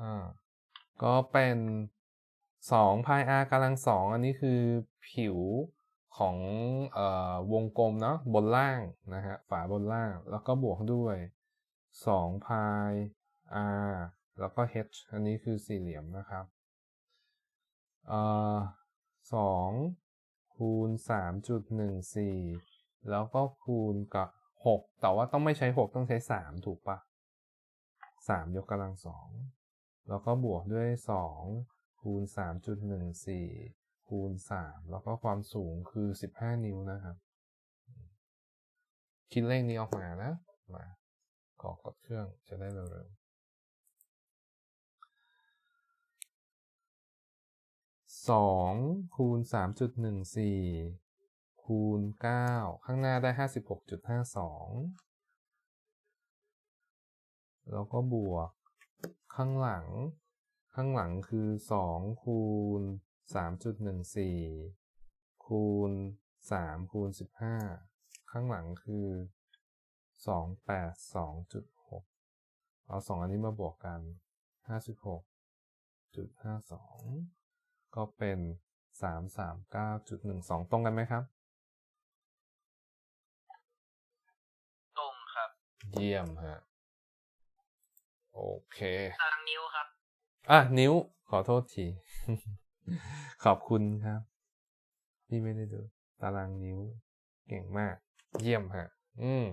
อ่าก็เป็นสองพาย r กำลังสองอันนี้คือผิวของเอ่อวงกลมเนาะบนล่างนะฮะฝาบนล่างแล้วก็บวกด้วยสองพาย r แล้วก็ h อันนี้คือสี่เหลี่ยมนะครับเอ่อสองคูณสามจุดหนึ่งสี่แล้วก็คูณกับหกแต่ว่าต้องไม่ใช้หกต้องใช้สามถูกปะสามยกกำลังสอง แล้วก็บวกด้วยสองคูณสามจุดหนึ่งสี่คูณสามแล้วก็ความสูงคือสิบห้านิ้วนะครับ คิดเลขนี้ออกมานะ มาขอกดเครื่องจะได้เร็วๆสองคูณสามจุดหนึ่งสี่คูณเก้าข้างหน้าได้ห้าสิบหกจุดห้าสองแล้วก็บวก ข้างหลัง ข้างหลังคือสองคูณสามจุดหนึ่งสี่คูณสามคูณสิบห้าข้างหลังคือสองแปดสองจุดหกเอาสองอันนี้มาบวกกันห้าสิบหกจุดห้าสองก็เป็นสามสามเก้าจุดหนึ่งสองตรงกันไหมครับ ตรงครับ เยี่ยมฮะ โอเคตาราง นิ้วครับ อะนิ้วขอโทษที ขอบคุณครับ พี่ไม่ได้ดู ตารางนิ้ว เก่งมาก เยี่ยมฮะ อืม